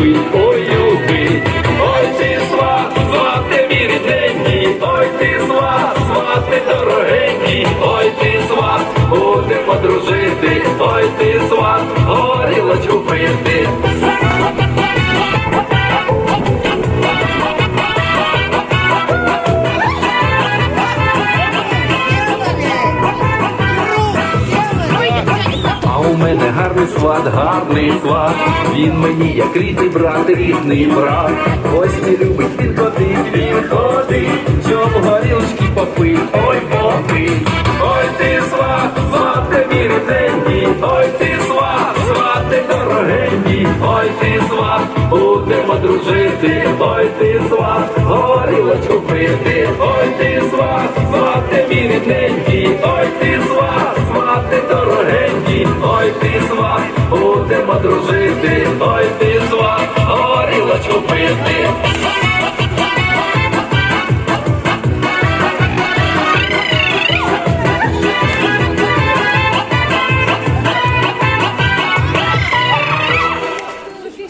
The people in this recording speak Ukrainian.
любий, ой, любий, ой, ти сват, свати мій рідненький, ой, ти зла, свати дорогенький, ой, ти мене гарний сват, гарний сват. Він мені як рідний брат, рідний брат. Ось не любить, він ходить, він ходить, щоб горілочки попить, ой попить. Ой ти сват, свате мій рідненький, ой ти сват, свате дорогенький, ой ти сват, будемо дружити, ой ти сват, горілочку пити, ой ти сват, свате мій рідненький, дорогенький, ой ти сват, будемо дружити,